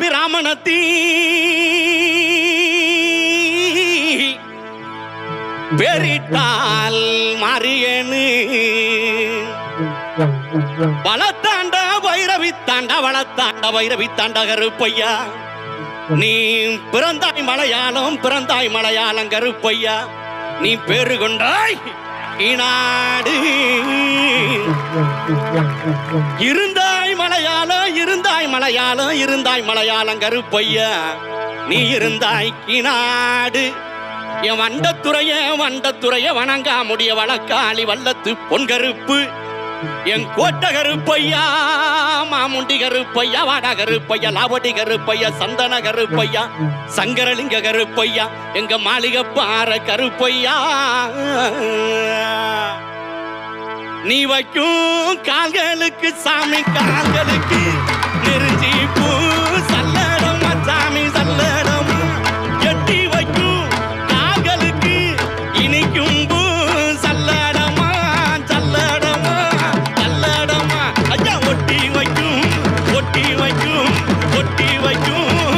பிராமணத்தி. பெரிட்டால் மாறியனு வளத்தாண்ட வைரவி தாண்ட வளத்தாண்ட வைரவி தாண்ட கருப்பையா. நீ பிறந்தாய் மலையாளம் பிறந்தாய் மலையாளம் கருப்பையா. நீ பேரு கொண்டாய் இநாடு இருந்தா மலையாளம் இருந்தாய் மலையாளம் இருந்தாய் மலையாளம் கருப்பையா. நீ இருந்தாய் கிநாடு. என் வண்டத்துறைய வண்டத்துறைய வணங்கா முடிய வழக்காளி வல்லத்து பொன்கருப்பு என் கோட்டை கருப்பையா மாமுண்டி கருப்பையா வாடா கருப்பையா லாவடி கருப்பையா சந்தன கருப்பையா சங்கரலிங்க கருப்பையா எங்க மாளிகை பாற கருப்பையா. நீ வைக்கும் கால்களுக்கு சாமி கால்களுக்கு நெருஞ்சி பூ. சல்லடமா சாமி சல்லடமா. எட்டி வைக்கும் கால்களுக்கு இனிக்கும் பூ. சல்லடமா சல்லடமா சல்லடமா. ஐயா ஒட்டி வைக்கும் ஒட்டி வைக்கும் ஒட்டி வைக்கும்.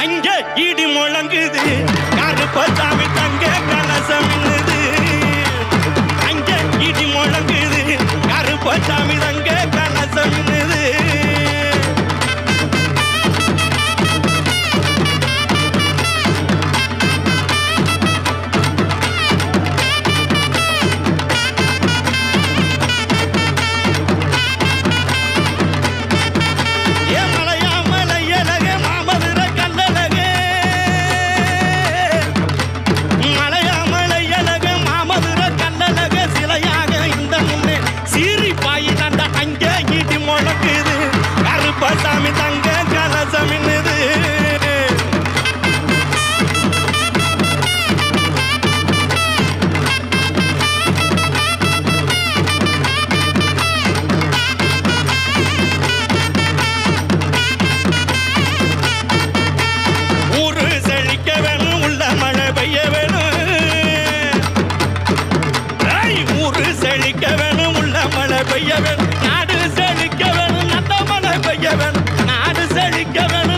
அங்க இடி முழங்குது. கருப்பசாமி தங்க கலசம் செழிக்க வேணும் உள்ள மழை பெய்ய வேணும். நாடு செழிக்க வேணும் நல்ல மழை பெய்ய வேணும். நாடு செழிக்க வேணும்.